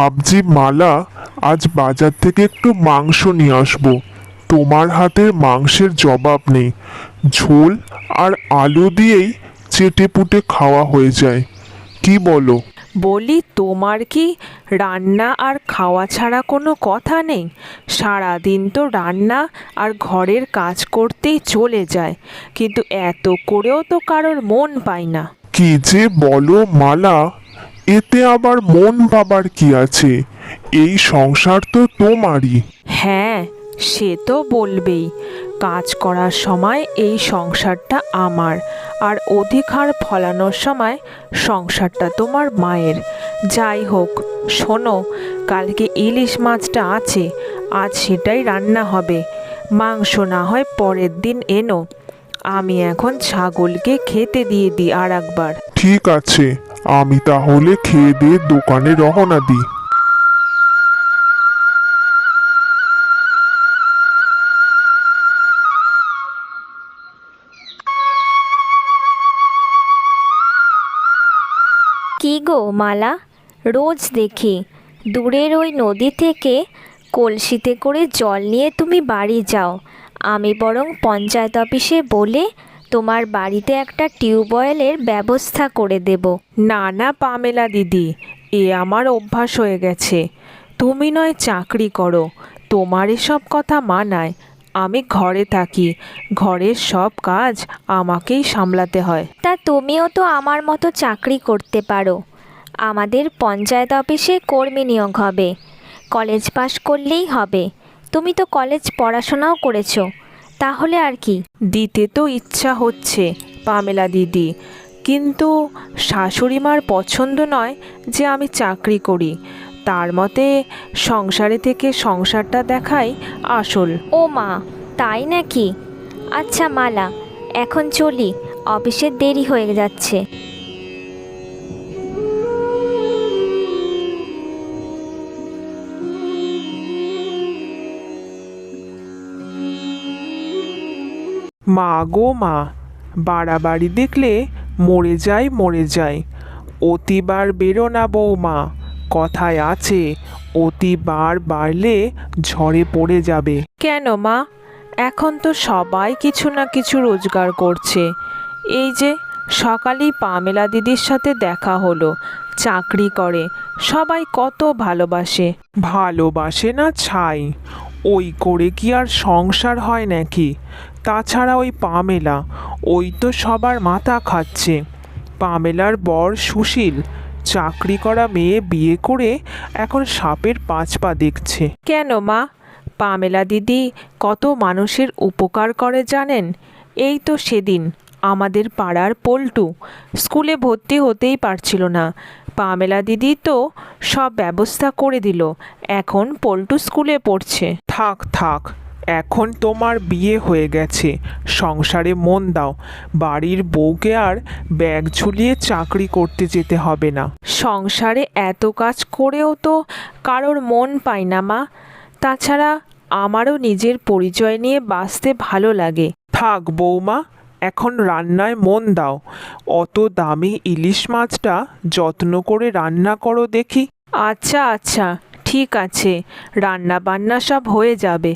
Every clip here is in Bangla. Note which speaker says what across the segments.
Speaker 1: ভাবছি মালা আজ বাজার থেকে একটু মাংস নিয়ে আসব। তোমার হাতের মাংসের জবাব নেই। ঝোল আর আলু দিয়েই চেটে পুটে খাওয়া হয়ে যায়। কি বলো?
Speaker 2: বলি তোমার কি রান্না আর খাওয়া ছাড়া কোনো কথা নেই? সারাদিন তো রান্না আর ঘরের কাজ করতেই চলে যায় কিন্তু এত করেও তো কারোর মন পায় না।
Speaker 1: কি যে বলো মালা এতে আবার মন বাবার কি আছে? এই সংসার তো তোমারই।
Speaker 2: হ্যাঁ সে তো বলবেই। কাজ করার সময় এই সংসারটা আমার আর অধিকার ফলানোর সময় সংসারটা তোমার মায়ের। যাই হোক শোনো কালকে ইলিশ মাছটা আছে আজ সেটাই রান্না হবে। মাংস না হয় পরের দিন এনো। আমি এখন ছাগলকে খেতে দিয়ে দিই আর একবার
Speaker 1: ঠিক আছে। আমি তাহলে খেয়ে দিয়ে দোকানে রওনা দিই।
Speaker 3: কি গো মালা? রোজ দেখি। দূরের ওই নদী থেকে কলসিতে করে জল নিয়ে তুমি বাড়ি যাও। আমি বরং পঞ্চায়েত অফিসে বলে তোমার বাড়িতে একটা টিউবওয়েলের ব্যবস্থা করে দেব।
Speaker 2: না না পামেলা দিদি এ আমার অভ্যাস হয়ে গেছে। তুমি নয় চাকরি করো তোমার এসব কথা মানায়। আমি ঘরে থাকি ঘরের সব কাজ আমাকেই সামলাতে হয়।
Speaker 3: তা তুমিও তো আমার মতো চাকরি করতে পারো। আমাদের পঞ্চায়েত অফিসে কর্মী নিয়োগ হবে। কলেজ পাশ করলেই হবে। তুমি তো কলেজ পড়াশোনাও করেছ। তাহলে আর কি?
Speaker 2: দিতে তো ইচ্ছা হচ্ছে পামেলা দিদি। কিন্তু শাশুড়ি মার পছন্দ নয় যে আমি চাকরি করি। তার মতে সংসারে থেকে সংসারটা দেখাই আসল।
Speaker 3: ও মা তাই নাকি? আচ্ছা মালা এখন চলি অফিসের দেরি হয়ে যাচ্ছে।
Speaker 2: মা গো মা বাড়াবাড়ি দেখলে মরে যায় মরে যায় অতিবার বেরো না বৌমা কথায় আছে অতিবার বাড়লে ঝড়ে পড়ে যাবে। কেন মা? এখন তো সবাই কিছু না কিছু রোজগার করছে। এই যে সকালেই পামেলা দিদির সাথে দেখা হলো চাকরি করে সবাই কত ভালোবাসে। ভালোবাসে না ছাই ওই করে কি আর সংসার হয় নাকি? তাছাড়া ওই পামেলা ওই তো সবার মাথা খাচ্ছে। পামেলার বর সুশীল চাকরি করা মেয়ে বিয়ে করে এখন সাপের পাঁচ পা দেখছে। কেন মা? পামেলা দিদি কত মানুষের উপকার করে জানেন? এই তো সেদিন আমাদের পাড়ার পল্টু স্কুলে ভর্তি হতেই পারছিল না। পামেলা দিদি তো সব ব্যবস্থা করে দিল এখন পল্টু স্কুলে পড়ছে। থাক থাক এখন তোমার বিয়ে হয়ে গেছে। সংসারে মন দাও। বাড়ির বউকে আর ব্যাগ ঝুলিয়ে চাকরি করতে যেতে হবে না। সংসারে এত কাজ করেও তো কারোর মন পায় না মা। তাছাড়া আমারও নিজের পরিচয় নিয়ে বাঁচতে ভালো লাগে। থাক বৌমা এখন রান্নায় মন দাও। অত দামি ইলিশ মাছটা যত্ন করে রান্না করো দেখি। আচ্ছা আচ্ছা ঠিক আছে। রান্না বান্না সব হয়ে যাবে।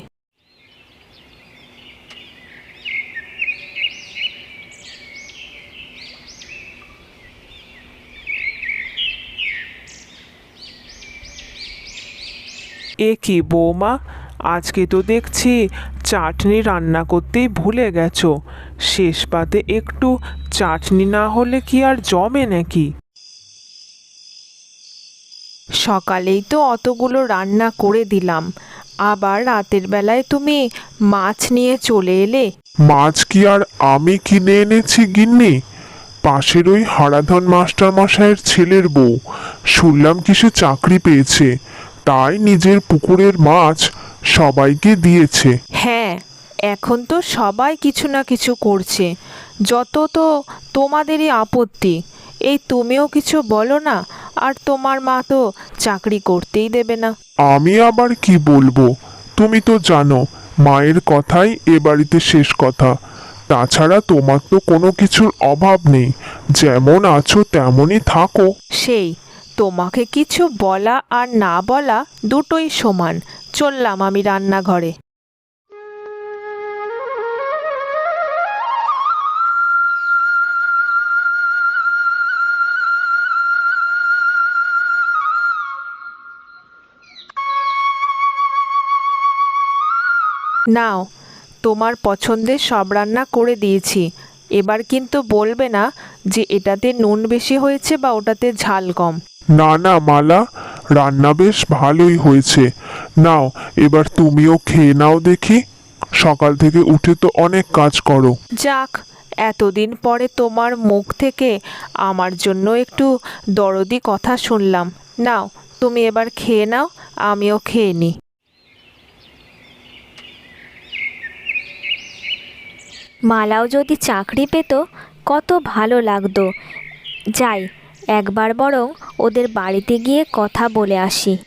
Speaker 2: এ কি বৌমা? আজকে তো দেখছি চাটনি রান্না করতেই ভুলে গেছো। শেষ পাতে একটু চাটনি না হলে কি আর জমে নাকি? সকালেই তো অতগুলো রান্না করে দিলাম। আবার রাতের বেলায় তুমি মাছ নিয়ে চলে এলে?
Speaker 1: মাছ কি আর আমি কিনে এনেছি গিন্নি? পাশের ওই হারাধন মাস্টার মশাইয়ের ছেলের বউ। শুনলাম কি সে চাকরি পেয়েছে। তাই নিজের পুকুরের মাছ সবাইকে দিয়েছে।
Speaker 2: হ্যাঁ এখন তো সবাই কিছু না কিছু করছে। যত তো তোমাদেরই আপত্তি। এই তুমিও কিছু বলো না আর তোমার মা তো চাকরি করতেই দেবে না।
Speaker 1: আমি আবার কি বলব? তুমি তো জানো মায়ের কথাই এ বাড়িতে শেষ কথা। তাছাড়া তোমার তো কোনো কিছুর অভাব নেই। যেমন আছো তেমনই থাকো।
Speaker 2: সেই তোমাকে কিছু বলা আর না বলা দুটোই সমান। চললাম আমি রান্নাঘরে। নাও, তোমার পছন্দের সব রান্না করে দিয়েছি। এবার কিন্তু বলবে না যে এটাতে নুন বেশি হয়েছে বা ওটাতে ঝাল কম।
Speaker 1: না না মালা রান্না বেশ ভালোই হয়েছে। নাও এবার তুমিও খেয়ে নাও দেখি। সকাল থেকে উঠে তো অনেক কাজ করো।
Speaker 2: যাক এতদিন পরে তোমার মুখ থেকে আমার জন্য একটু দরদি কথা শুনলাম। নাও তুমি এবার খেয়ে নাও আমিও খেয়ে নিই
Speaker 3: মালাও যদি চাকরি পেত কত ভালো লাগতো। যাই একবার বরং ওদের বাড়িতে গিয়ে কথা বলে আসি।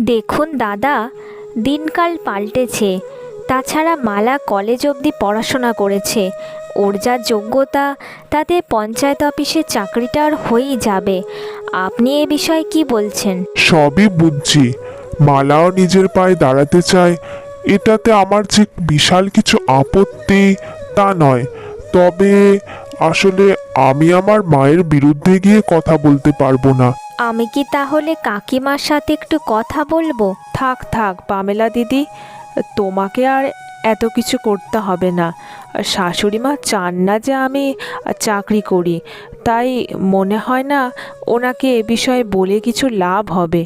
Speaker 3: দেখুন দাদা, দিনকাল পাল্টেছে। তাছাড়া মালা কলেজ অবধি পড়াশোনা করেছে। ওর যা যোগ্যতা, তাতে পঞ্চায়েত অফিসে চাকরিটা আর হয়েই যাবে। আপনি এ বিষয়ে কি বলছেন?
Speaker 1: সবই বুঝছি। মালাও নিজের পায়ে দাঁড়াতে চায়। এটাতে আমার যে বিশাল কিছু আপত্তি, তা নয়। তবে আসলে আমি আমার মায়ের বিরুদ্ধে গিয়ে কথা বলতে পারব না।
Speaker 3: আমি কি তাহলে কাকিমার সাথে একটু কথা বলব?
Speaker 2: থাক থাক পামেলা দিদি তোমাকে আর এত কিছু করতে হবে না। শাশুড়ি মা চান না যে আমি চাকরি করি। তাই মনে হয় না ওনাকে এ বিষয়ে বলে কিছু লাভ হবে।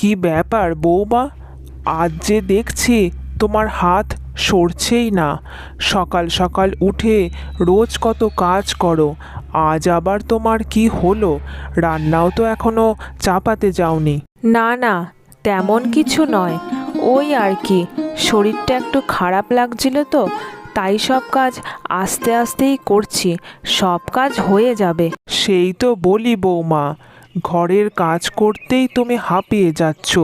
Speaker 2: কি ব্যাপার বৌমা? আজ যে দেখছি তোমার হাত সরছেই না। সকাল সকাল উঠে রোজ কত কাজ করো। আজ আবার তোমার কি হলো? রান্নাও তো এখনও চাপাতে যাওনি। না না তেমন কিছু নয়। ওই আর কি শরীরটা একটু খারাপ লাগছিল তো তাই সব কাজ আস্তে আস্তেই করছি সব কাজ হয়ে যাবে। সেই তো বলি বৌমা। ঘরের কাজ করতেই তুমি হাঁপিয়ে যাচ্ছ।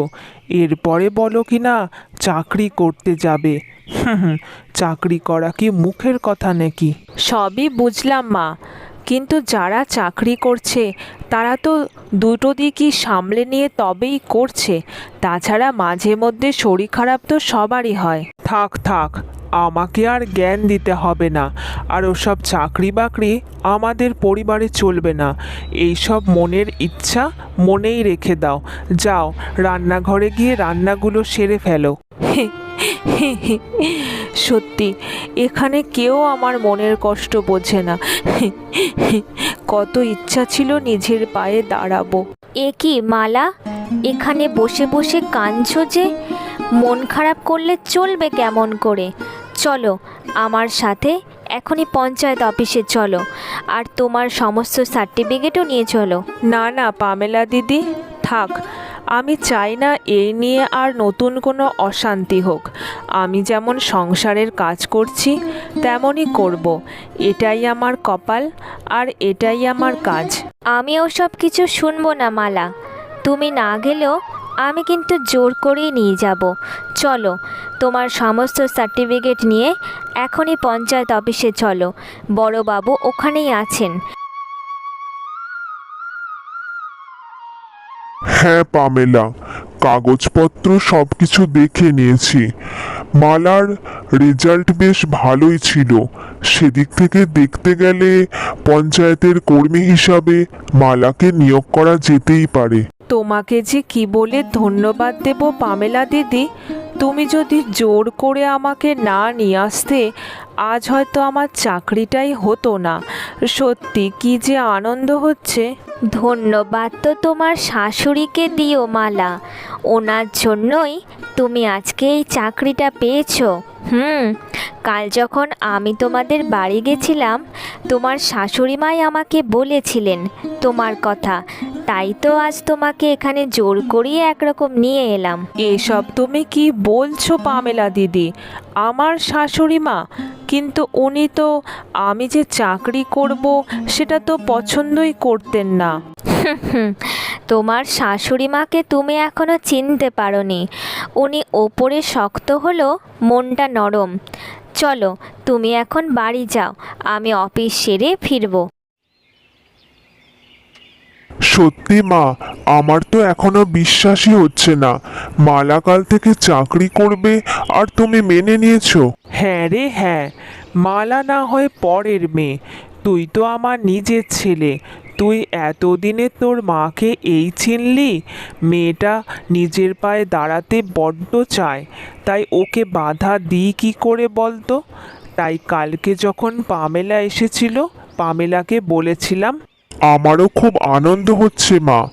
Speaker 2: এরপরে বলো কি না, চাকরি করতে যাবে। চাকরি করা কি মুখের কথা নাকি? সবই বুঝলাম, মা। কিন্তু যারা চাকরি করছে, তারা তো দুটো দিকই সামলে নিয়ে তবেই করছে। তাছাড়া মাঝে মধ্যে শরীর খারাপ তো সবারই হয়। থাক থাক আমাকে আর জ্ঞান দিতে হবে না। আর ওসব চাকরি বাকরি আমাদের পরিবারে চলবে না। এইসব মনের ইচ্ছা মনেই রেখে দাও। যাও রান্নাঘরে গিয়ে রান্নাগুলো সেরে ফেলো। সত্যি এখানে কেউ আমার মনের কষ্ট বোঝে না। কত ইচ্ছা ছিল নিজের পায়ে দাঁড়াবো।
Speaker 3: এ কি মালা? এখানে বসে বসে কাঁদছো যে? মন খারাপ করলে চলবে কেমন করে? চলো আমার সাথে এখনই পঞ্চায়েত অফিসে চলো আর তোমার সমস্ত সার্টিফিকেটও নিয়ে চলো।
Speaker 2: না না পামেলা দিদি থাক আমি চাই না এই নিয়ে আর নতুন কোনো অশান্তি হোক। আমি যেমন সংসারের কাজ করছি তেমনই করব। এটাই আমার কপাল আর এটাই আমার কাজ।
Speaker 3: আমি ওসব কিছু শুনব না মালা। তুমি না গেলেও আমি কিন্তু জোর করেই নিয়ে যাব। চলো, তোমার সমস্ত সার্টিফিকেট নিয়ে এখনই পঞ্চায়েত অফিসে চলো। বড়বাবু ওখানেই আছেন।
Speaker 1: হ্যাঁ পামেলা। কাগজপত্র সব কিছু দেখে নিয়েছি। মালার রেজাল্ট বেশ ভালোই ছিল। সেদিক থেকে দেখতে গেলে পঞ্চায়েতের কর্মী হিসাবে মালাকে নিয়োগ করা যেতেই পারে।
Speaker 2: তোমাকে যে কি বলে ধন্যবাদ দেব পামেলা দিদি তুমি যদি জোর করে আমাকে না নিয়ে আসতে আজ হয়তো আমার চাকরিটাই হতো না। সত্যি কি যে আনন্দ হচ্ছে।
Speaker 3: ধন্যবাদ তো তোমার শাশুড়িকে দিও মালা। ওনার জন্যই তুমি আজকে এই চাকরিটা পেয়েছ। হুম কাল যখন আমি তোমাদের বাড়ি গেছিলাম তোমার শাশুড়ি মাই আমাকে বলেছিলেন তোমার কথা। তাই তো আজ তোমাকে এখানে জোর করিয়ে একরকম নিয়ে এলাম।
Speaker 2: এসব তুমি কি বলছো পামেলা দিদি, আমার শাশুড়ি মা। কিন্তু উনি তো আমি যে চাকরি করব, সেটা তো পছন্দই করতেন না।
Speaker 3: তোমার শাশুড়ি মাকে তুমি এখনও চিনতে পারোনি। উনি ওপরে শক্ত হলো, মনটা নরম। চলো, তুমি এখন বাড়ি যাও, আমি অফিস সেরে ফিরবো।
Speaker 1: সত্যি মা, আমার তো এখনও বিশ্বাসই হচ্ছে না। মালাকাল থেকে চাকরি করবে আর তুমি মেনে নিয়েছো।
Speaker 2: হ্যাঁ রে হ্যাঁ। মালা না হয় পরের মেয়ে। তুই তো আমার নিজের ছেলে। তুই এতদিনে তোর মাকে এই চিনলি? মেয়েটা নিজের পায়ে দাঁড়াতে বড্ড চায়। তাই ওকে বাধা দিই কি করে বলতো? তাই কালকে যখন পামেলা এসেছিল, পামেলাকে বলেছিলাম
Speaker 1: আমারও খুব আনন্দ হচ্ছে, মা।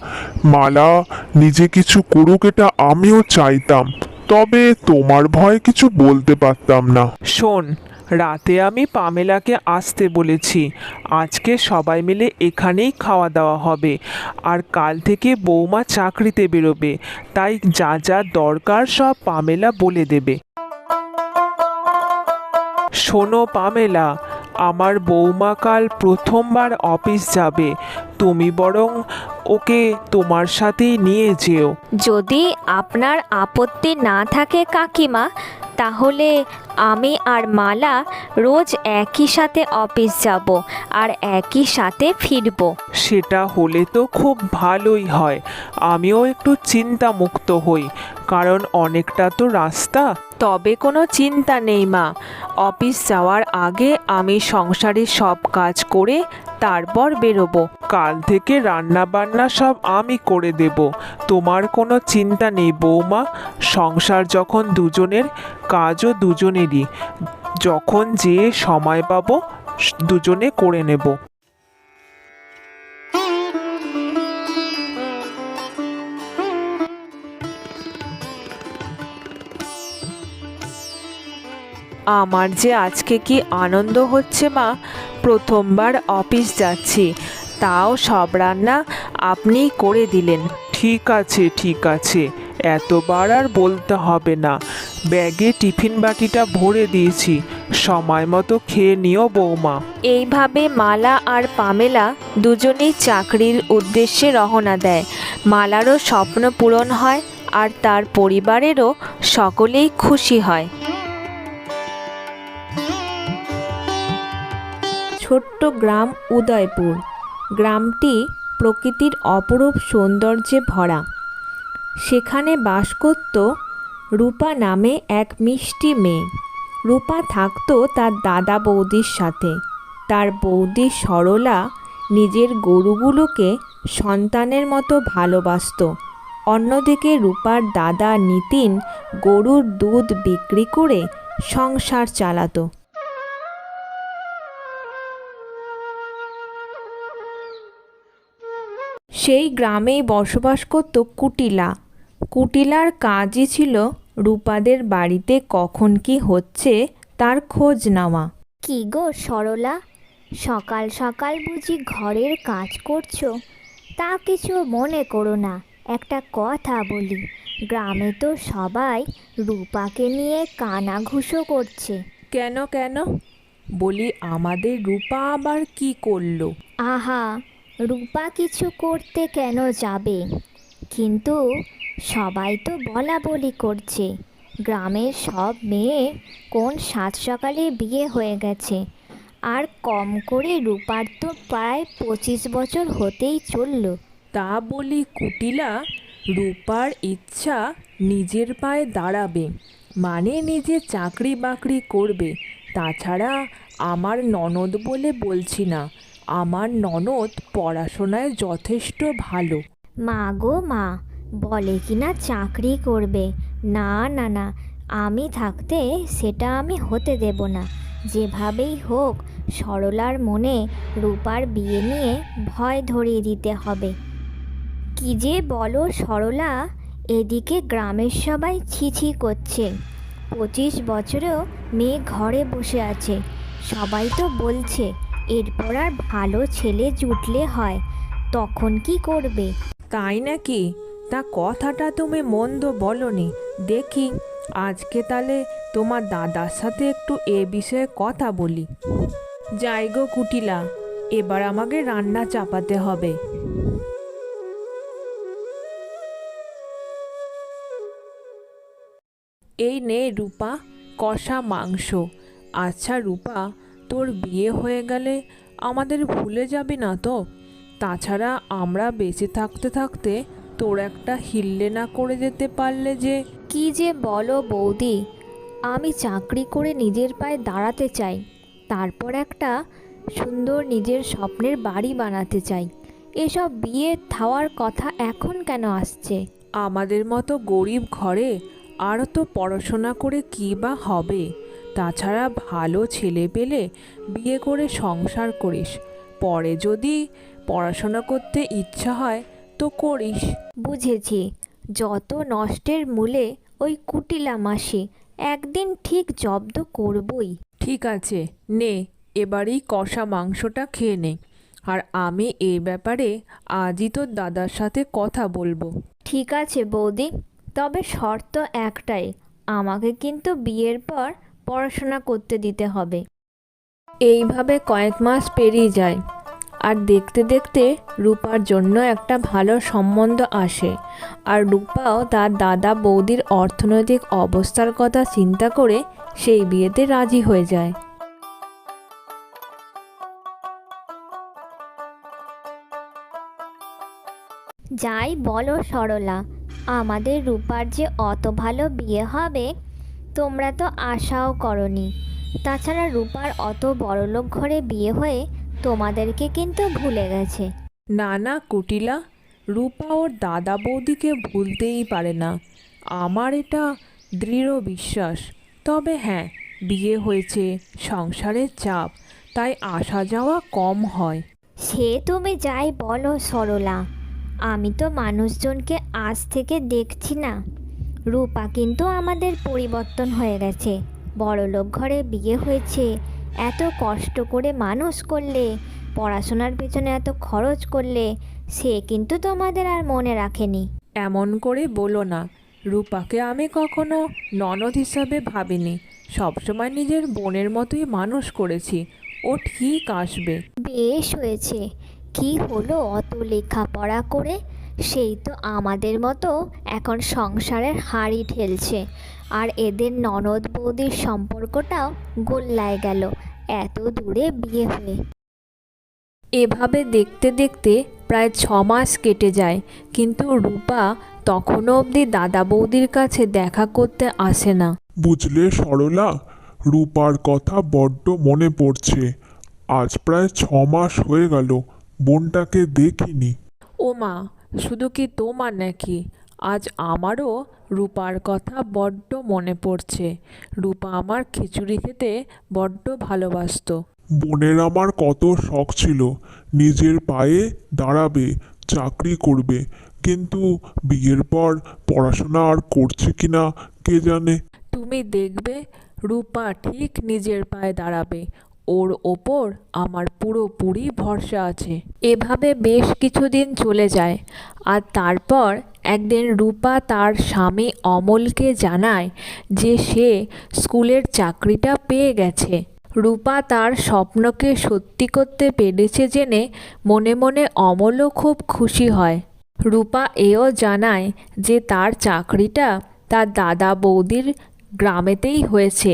Speaker 1: মালা, নিজে কিছু করুক এটা আমিও চাইতাম। তবে তোমার ভয়ে কিছু বলতে পারতাম না।
Speaker 2: শোন, রাতে আমি পামেলাকে আসতে বলেছি। আজকে সবাই মিলে এখানেই খাওয়া দাওয়া হবে। আর কাল থেকে বৌমা চাকরিতে বেরোবে। তাই যা যা দরকার সব পামেলা বলে দেবে। শোনো পামেলা আমার বৌমা কাল প্রথমবার অফিস যাবে। তুমি বরং ওকে তোমার সাথে নিয়ে যেও।
Speaker 3: যদি আপনার আপত্তি না থাকে কাকিমা, তাহলে আমি আর মালা রোজ একই সাথে অফিস যাব আর একই সাথে ফিরবো।
Speaker 2: সেটা হলে তো খুব ভালোই হয়। আমিও একটু চিন্তামুক্ত হই কারণ অনেকটা তো রাস্তা। তবে কোনো চিন্তা নেই মা। অফিস যাওয়ার আগে আমি সংসারের সব কাজ করে তারপর বেরোবো। কাল থেকে রান্না বান্না সব আমি করে দেব। তোমার কোনো চিন্তা নেই বৌমা। সংসার যখন দুজনের কাজও দুজনেরই যখন যে সময় পাবো, দুজনে করে নেব। আমার যে আজকে কি আনন্দ হচ্ছে মা, প্রথমবার অফিস যাচ্ছি, তাও সব রান্না আপনিই করে দিলেন। ঠিক আছে ঠিক আছে, এতবার আর বলতে হবে না। ব্যাগে টিফিন বাটিটা ভরে দিয়েছি। সময় মতো খেয়ে নিও বৌমা।
Speaker 3: এইভাবে মালা আর পামেলা দুজনেই চাকরির উদ্দেশ্যে রওনা দেয়। মালারও স্বপ্ন পূরণ হয় আর তার পরিবারেরও সকলেই খুশি হয়।
Speaker 4: ছোট্ট গ্রাম উদয়পুর। গ্রামটি প্রকৃতির অপরূপ সৌন্দর্যে ভরা। সেখানে বাস করত রূপা নামে এক মিষ্টি মেয়ে। রূপা থাকতো তার দাদা বৌদির সাথে। তার বৌদি সরলা নিজের গরুগুলোকে সন্তানের মতো ভালোবাসতো। অন্যদিকে রূপার দাদা নিতিন গরুর দুধ বিক্রি করে সংসার চালাতো। সেই গ্রামেই বসবাস করত কুটিলা। কুটিলার কাজই ছিল রূপাদের বাড়িতে কখন কি হচ্ছে তার খোঁজ নেওয়া।
Speaker 3: কি গো সরলা? সকাল সকাল বুঝি ঘরের কাজ করছ? তা কিছু মনে করো না একটা কথা বলি। গ্রামে তো সবাই রূপাকে নিয়ে কানাঘুষো করছে।
Speaker 4: কেন কেন? বলি আমাদের রূপা আবার কি করল?
Speaker 3: আহা রূপা কিছু করতে কেন যাবে? কিন্তু সবাই তো বলা বলি করছে। গ্রামের সব মেয়ে কোন সাত সকালে বিয়ে হয়ে গেছে। আর কম করে রূপার তো প্রায় পঁচিশ বছর হতেই চলল।
Speaker 4: তা বলি কুটিলা রূপার ইচ্ছা নিজের পায়ে দাঁড়াবে মানে নিজে চাকরি বাকরি করবে। তাছাড়া আমার ননদ বলে বলছি না আমার ননদ পড়াশোনায় যথেষ্ট ভালো।
Speaker 3: মা গো মা বলে কি না চাকরি করবে? না না না, আমি থাকতে সেটা আমি হতে দেব না। যেভাবেই হোক, সরলার মনে রূপার বিয়ে নিয়ে ভয় ধরিয়ে দিতে হবে। কি যে বলো সরলা, এদিকে গ্রামের সবাই ছিছি করছে। পঁচিশ বছরেও মেয়ে ঘরে বসে আছে। সবাই তো বলছে, এরপর আর ভালো ছেলে জুটলে হয়, তখন কি করবে?
Speaker 4: তাই নাকি? তা কথাটা তুমি মন্দ বলনি।
Speaker 2: দেখি, আজকে তাহলে তোমার দাদার সাথে একটু এ বিষয়ে কথা বলি। যাই গো কুটিলা, এবার আমাকে রান্না চাপাতে হবে। এই নে রূপা, কষা মাংস। আচ্ছা রূপা, তোর বিয়ে হয়ে গেলে আমাদের ভুলে যাবি না তো? তাছাড়া আমরা বেঁচে থাকতে থাকতে তোর একটা হিল্লে না করে যেতে পারলে যে।
Speaker 3: কি যে বলো বৌদি আমি চাকরি করে নিজের পায়ে দাঁড়াতে চাই তারপর একটা সুন্দর নিজের স্বপ্নের বাড়ি বানাতে চাই। এসব বিয়ে থাওয়ার কথা এখন কেন আসছে?
Speaker 2: আমাদের মতো গরিব ঘরে আরও তো পড়াশোনা করে কী বা হবে? তাছাড়া ভালো ছেলে পেলে বিয়ে করে সংসার করিস পরে যদি পড়াশোনা করতে ইচ্ছা হয় তো করিস।
Speaker 3: বুঝেছি। যত নষ্টের মূলে ওই কুটিলা মাসি একদিন ঠিক জব্দ করবই।
Speaker 2: ঠিক আছে নে এবারেই কষা মাংসটা খেয়ে নে। আর আমি এই ব্যাপারে আজই তোর দাদার সাথে কথা বলব।
Speaker 3: ঠিক আছে বৌদি তবে শর্ত একটাই আমাকে কিন্তু বিয়ের পর পড়াশোনা করতে দিতে হবে।
Speaker 2: এইভাবে কয়েক মাস পেরিয়ে যায়। আর দেখতে দেখতে রূপার জন্য একটা ভালো সম্বন্ধ আসে। আর রূপাও তার দাদা বৌদির অর্থনৈতিক অবস্থার কথা চিন্তা করে সেই বিয়েতে রাজি হয়ে যায়।
Speaker 3: যাই বলো সরলা, আমাদের রূপার যে অত ভালো বিয়ে হবে, তোমরা তো আশাও করনি। তাছাড়া রূপার অত বড়লোক ঘরে বিয়ে হয়ে তোমাদেরকে কিন্তু ভুলে গেছে।
Speaker 2: না না কুটিলা রূপা ওর দাদা বৌদিকে ভুলতেই পারে না। আমার এটা দৃঢ় বিশ্বাস। তবে হ্যাঁ বিয়ে হয়েছে সংসারের চাপ তাই আসা যাওয়া কম হয়।
Speaker 3: সে তুমি যাই বলো সরলা। আমি তো মানুষজনকে আজ থেকে দেখছি না। রূপা কিন্তু আমাদের পরিবর্তন হয়ে গেছে। বড়লোক ঘরে বিয়ে হয়েছে এত কষ্ট করে মানুষ করলে পড়াশোনার পেছনে এত খরচ করলে সে কিন্তু তোমাদের আর মনে রাখেনি।
Speaker 2: এমন করে বলো না রূপাকে আমি কখনো ননদ হিসাবে ভাবিনি। সবসময় নিজের বোনের মতোই মানুষ করেছি ও ঠিক আসবে।
Speaker 3: বেশ হয়েছে কি হলো অত লেখাপড়া করে? সেই তো আমাদের মতো এখন সংসারের হাড়ি ঠেলছে। আর এদের ননদ বৌদির সম্পর্কটাও গোল্লায় গেল এত দূরে বিয়ে হয়ে।
Speaker 2: এভাবে দেখতে দেখতে প্রায় ছ মাস কেটে যায় কিন্তু রূপা তখনও অবধি দাদা বৌদির কাছে দেখা করতে আসে না।
Speaker 1: বুঝলে সরলা রূপার কথা বড্ড মনে পড়ছে। আজ প্রায় ছ মাস হয়ে গেল বোনটাকে দেখিনি।
Speaker 2: ও মা শুধু কি তোমার নাকি? আজ আমারও রূপার কথা বড্ড মনে পড়ছে। রূপা আমার খিচুড়ি খেতে বড্ড ভালোবাসতো।
Speaker 1: বোনের আমার কত শখ ছিল নিজের পায়ে দাঁড়াবে চাকরি করবে কিন্তু বিয়ের পর পড়াশোনা আর করছে কিনা কে জানে?
Speaker 2: তুমি দেখবে রূপা ঠিক নিজের পায়ে দাঁড়াবে ওর ওপর আমার পুরোপুরি ভরসা আছে। এভাবে বেশ কিছুদিন চলে যায়, আর তারপর একদিন রূপা তার স্বামী অমলকে জানায় যে সে স্কুলের চাকরিটা পেয়ে গেছে। রূপা তার স্বপ্নকে সত্যি করতে পেরেছে জেনে মনে মনে অমলও খুব খুশি হয়। রূপা এও জানায় যে তার চাকরিটা তার দাদা বৌদির গ্রামেতেই হয়েছে,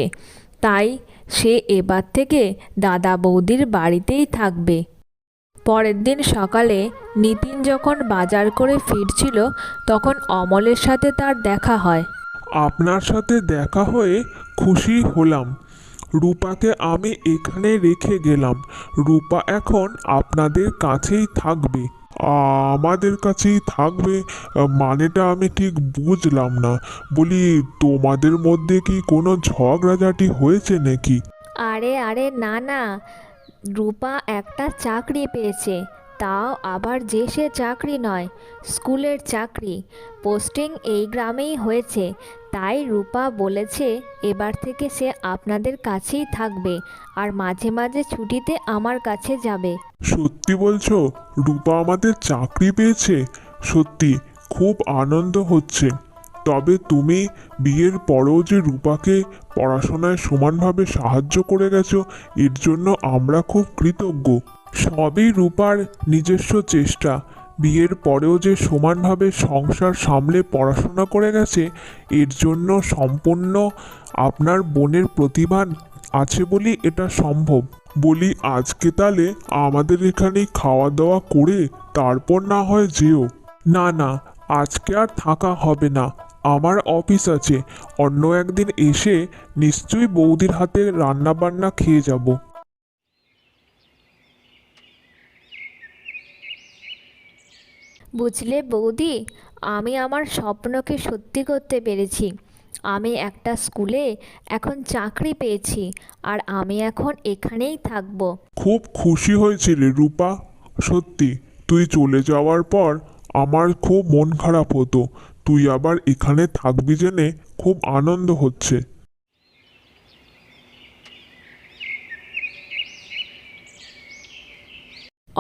Speaker 2: তাই সে এবার থেকে দাদা বৌদির বাড়িতেই থাকবে। পরের দিন সকালে নিতিন যখন বাজার করে ফিরছিল, তখন অমলের সাথে তার দেখা হয়।
Speaker 1: আপনার সাথে দেখা হয়ে খুশি হলাম। রূপাকে আমি এখানে রেখে গেলাম। রূপা এখন আপনাদের কাছেই থাকবে। আমাদের কাছেই থাকবে, মানেটা আমি ঠিক বুঝলাম না। বলি, তোমাদের মধ্যে কি কোনো ঝগড়াঝাটি হয়েছে নাকি?
Speaker 3: আরে আরে, না না। রূপা একটা চাকরি পেয়েছে, তাও আবার যে সে চাকরি নয়, স্কুলের চাকরি। পোস্টিং এই গ্রামেই হয়েছে তাই রূপা বলেছে, এবার থেকে সে আপনাদের কাছেই থাকবে আর মাঝে মাঝে ছুটিতে আমার কাছে যাবে।
Speaker 1: সত্যি বলছো? রূপা আমাদের চাকরি পেয়েছে। সত্যি, খুব আনন্দ হচ্ছে। তবে তুমি বিয়ের পরেও যে রূপাকে পড়াশোনায় সমানভাবে সাহায্য করে গেছো, এর জন্য আমরা খুব কৃতজ্ঞ। সবই রূপার নিজস্ব চেষ্টা। বিয়ের পরেও যে সমানভাবে সংসার সামলে পড়াশোনা করে গেছে, এর জন্য সম্পূর্ণ আপনার বোনের প্রতিভা আছে বলি এটা সম্ভব। বলি, আজকে তাহলে আমাদের এখানেই খাওয়া দাওয়া করে তারপর না হয় যেও। না না, আজকে আর থাকা হবে না, আমার অফিস আছে। অন্য একদিন এসে নিশ্চয়ই বৌদির হাতে রান্না বান্না খেয়ে যাব।
Speaker 3: বুঝলে বৌদি, আমি আমার স্বপ্নকে সত্যি করতে পেরেছি। আমি একটা স্কুলে এখন চাকরি পেয়েছি আর আমি এখন এখানেই থাকব।
Speaker 1: খুব খুশি হয়েছিলে রূপা। সত্যি, তুই চলে যাওয়ার পর আমার খুব মন খারাপ হতো। তুই আবার এখানে থাকবি জেনে খুব আনন্দ হচ্ছে।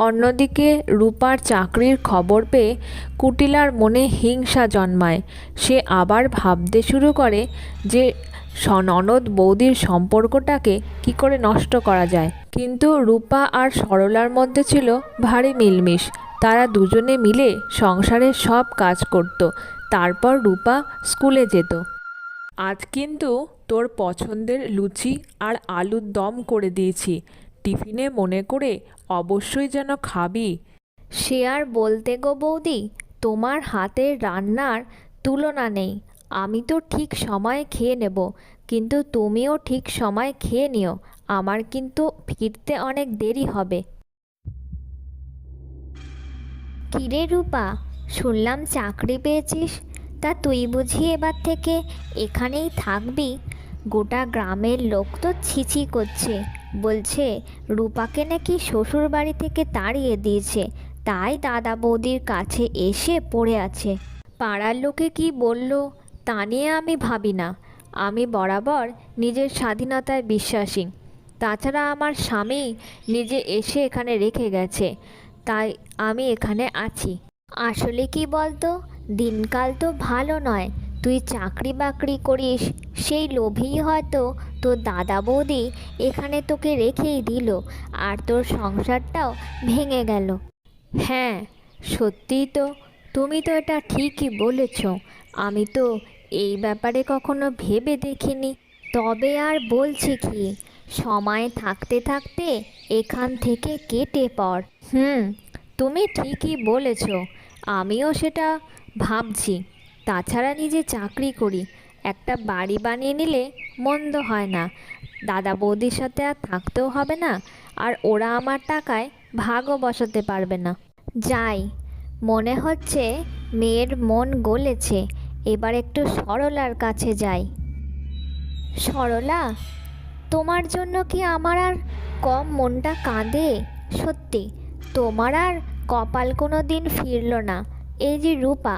Speaker 4: অন্যদিকে রূপার চাকরির খবর পেয়ে কুটিলার মনে হিংসা জন্মায়। সে আবার ভাবতে শুরু করে যে ননদ বৌদির সম্পর্কটাকে কি করে নষ্ট করা যায়। কিন্তু রূপা আর সরলার মধ্যে ছিল ভারী মিলমিশ। তারা দুজনে মিলে সংসারের সব কাজ করত। তারপর রূপা স্কুলে যেত। আজ কিন্তু তোর পছন্দের লুচি আর আলুর দম করে দিয়েছি। টিফিনে মনে করে অবশ্যই যেন খাবি।
Speaker 3: সে আর বলতে গো বৌদি, তোমার হাতের রান্নার তুলনা নেই। আমি তো ঠিক সময়ে খেয়ে নেব, কিন্তু তুমিও ঠিক সময় খেয়ে নিও। আমার কিন্তু ফিরতে অনেক দেরি হবে। কিরে রূপা, শুনলাম চাকরি পেয়েছিস। তা তুই বুঝি এবার থেকে এখানেই থাকবি? গোটা গ্রামের লোক তো ছিছি করছে। বলছে, রূপাকে নাকি শ্বশুর বাড়ি থেকে তাড়িয়ে দিয়েছে। তাই দাদা বৌদির কাছে এসে পড়ে আছে। পাড়ার লোকে কি বলল, তা নিয়ে আমি ভাবি না। আমি বরাবর নিজের স্বাধীনতায় বিশ্বাসী। তাছাড়া আমার স্বামী নিজে এসে এখানে রেখে গেছে। তাই আমি এখানে আছি। আসলে কি বলতো, দিনকাল তো ভালো নয়। তুই চাকরি বাকরি করিস, সেই লোভেই হয়তো তোর দাদা বৌদি এখানে তোকে রেখেই দিল আর তোর সংসারটাও ভেঙে গেল। হ্যাঁ সত্যিই তো, তুমি তো এটা ঠিকই বলেছ। আমি তো এই ব্যাপারে কখনো ভেবে দেখিনি। তবে আর বলছি কি, সময় থাকতে থাকতে এখান থেকে কেটে পড়। হুম, তুমি ঠিকই বলেছ, আমিও সেটা ভাবছি। তাছাড়া নিজে চাকরি করি। একটা বাড়ি বানিয়ে নিলে মন্দ হয় না। দাদা বৌদির সাথে আর থাকতেও হবে না, আর ওরা আমার টাকায় ভাগও বসাতে পারবে না। যাই, মনে হচ্ছে মেয়ের মন গলেছে, এবার একটু সরলার কাছে যাই। সরলা, তোমার জন্য কি আমার আর কম মনটা কাঁদে? সত্যি, তোমার আর কপাল কোনো দিন ফিরল না। এই যে রূপা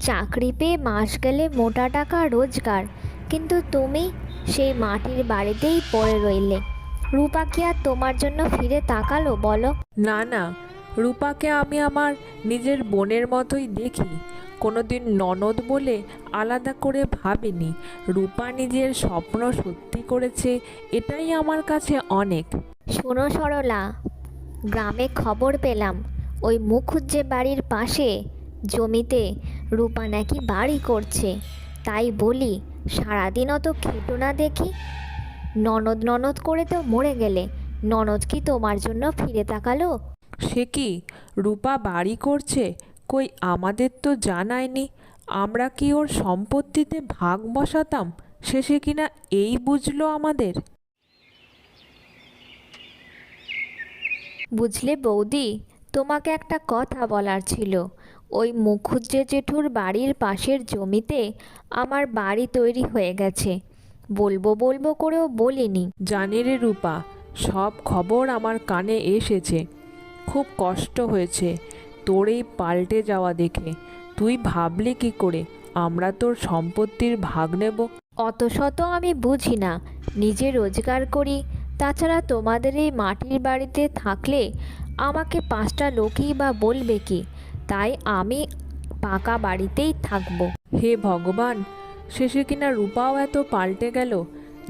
Speaker 3: চাকরি পেয়ে মাস গেলে মোটা টাকা রোজগার। কিন্তু তুমি সেই মাটির বাড়িতেই পড়ে রইলে। রূপা কি আর তোমার জন্য ফিরে তাকালো বলো?
Speaker 4: না না। রূপাকে আমি আমার নিজের বোনের মতোই দেখি। কোনোদিন ননদ বলে আলাদা করে ভাবিনি। রূপা নিজের স্বপ্ন সত্যি করেছে এটাই আমার কাছে অনেক।
Speaker 3: শোনো সরলা গ্রামে খবর পেলাম। ওই মুখুজ্জে বাড়ির পাশে জমিতে রূপা নাকি বাড়ি করছে। তাই বলি সারাদিন অত খেটো না দেখি। ননদ ননদ করে তো মরে গেলে। ননদ কি তোমার জন্য ফিরে তাকালো?
Speaker 4: সে কি? রূপা বাড়ি করছে? কই আমাদের তো জানায়নি। আমরা কি ওর সম্পত্তিতে ভাগ বসাতাম? শেষে কিনা এই বুঝলো আমাদের?
Speaker 3: বুঝলে বৌদি তোমাকে একটা কথা বলার ছিল। ওই মুখুজ্জে জেঠুর বাড়ির পাশের জমিতে আমার বাড়ি তৈরি হয়ে গেছে। বলব বলব করেও বলিনি।
Speaker 4: জানি রে রূপা সব খবর আমার কানে এসেছে। খুব কষ্ট হয়েছে তোর এই পাল্টে যাওয়া দেখে। তুই ভাবলি কি করে? আমরা তোর সম্পত্তির ভাগ নেব।
Speaker 3: অত শত আমি বুঝি না। নিজে রোজগার করি তাছাড়া তোমাদের এই মাটির বাড়িতে থাকলে আমাকে পাঁচটা লোকই বা বলবে কি? তাই আমি পাকা বাড়িতেই থাকব।
Speaker 2: হে ভগবান, শেষে কিনা রূপাও এত পাল্টে গেল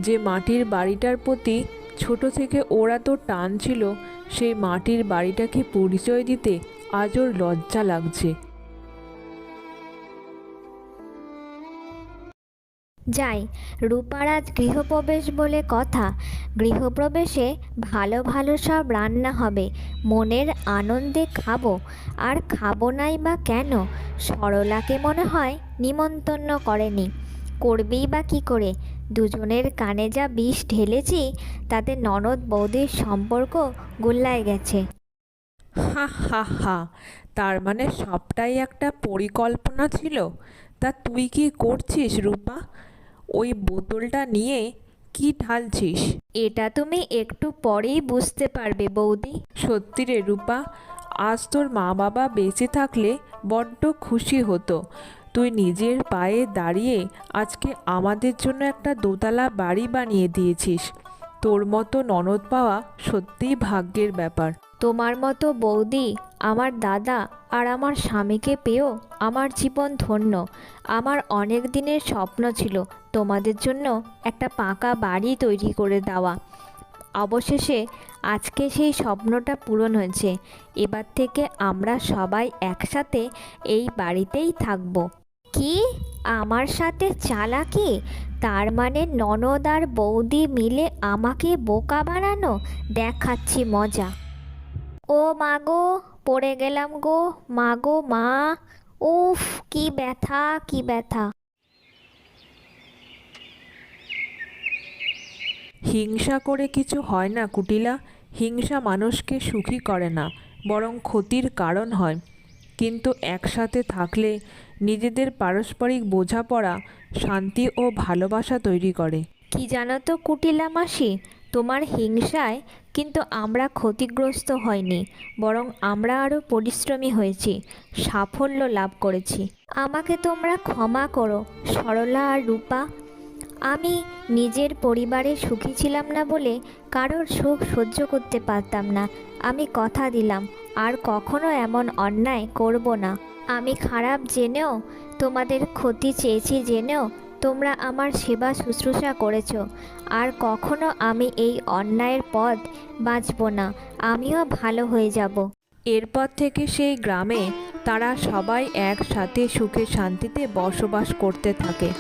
Speaker 2: যে মাটির বাড়িটার প্রতি ছোট থেকে ওর এত টান ছিল, সেই মাটির বাড়িটাকে পরিচয় দিতে আজ ওর লজ্জা লাগছে।
Speaker 3: যাই রূপার আজ গৃহপ্রবেশ বলে কথা। গৃহপ্রবেশে ভালো ভালো সব রান্না হবে, মনের আনন্দে খাব। আর খাব নাই বা কেন? সরলাকে মনে হয় নিমন্তন্ন করেনি। করবেই বা কী করে? দুজনের কানে যা বিষ ঢেলেছি, তাতে ননদ বৌদির সম্পর্ক গোল্লায় গেছে।
Speaker 2: হা হা হা, তার মানে সবটাই একটা পরিকল্পনা ছিল? তা তুই কি করছিস রূপা? ওই বোতলটা নিয়ে কি ঢালছিস?
Speaker 3: এটা তুমি একটু পরেই বুঝতে পারবে বৌদি।
Speaker 2: সত্যি রে রূপা আজ তোর মা বাবা বেঁচে থাকলে বড্ড খুশি হতো। তুই নিজের পায়ে দাঁড়িয়ে আজকে আমাদের জন্য একটা দোতলা বাড়ি বানিয়ে দিয়েছিস। তোর মতো ননদ পাওয়া সত্যিই ভাগ্যের ব্যাপার।
Speaker 3: তোমার মতো বৌদি আমার দাদা আর আমার স্বামীকে পেয়েও আমার জীবন ধন্য। আমার অনেক দিনের স্বপ্ন ছিল তোমাদের জন্য একটা পাকা বাড়ি তৈরি করে দেওয়া। অবশেষে আজকে সেই স্বপ্নটা পূরণ হয়েছে। এবার থেকে আমরা সবাই একসাথে এই বাড়িতেই থাকব। কি? আমার সাথে চালাকি? তার মানে ননদ আর বৌদি মিলে আমাকে বোকা বানানো? দেখাচ্ছি মজা। ও মা গো পড়ে গেলাম গো। মা গো মা। উফ কি ব্যথা কি ব্যথা।
Speaker 2: হিংসা করে কিছু হয় না কুটিলা। হিংসা মানুষকে সুখী করে না বরং ক্ষতির কারণ হয়। কিন্তু একসাথে থাকলে নিজেদের পারস্পরিক বোঝাপড়া শান্তি ও ভালোবাসা তৈরি করে।
Speaker 3: কি জানো তো কুটিলা মাসি তোমার হিংসায় কিন্তু আমরা ক্ষতিগ্রস্ত হয়নি, বরং আমরা আরও পরিশ্রমী হয়েছি, সাফল্য লাভ করেছি। আমাকে তোমরা ক্ষমা করো, সরলা আর রূপা। আমি নিজের পরিবারে সুখী ছিলাম না বলে কারোর সুখ সহ্য করতে পারতাম না। আমি কথা দিলাম, আর কখনো এমন অন্যায় করব না। আমি খারাপ জেনেও, তোমাদের ক্ষতি চেয়েছি জেনেও তোমরা আমার সেবা শুশ্রূষা করেছ। আর কখনো আমি এই অন্যায়ের পথ বাঁচব না, আমিও ভালো হয়ে যাব।
Speaker 2: এরপর থেকে সেই গ্রামে তারা সবাই একসাথে সুখে শান্তিতে বসবাস করতে থাকে।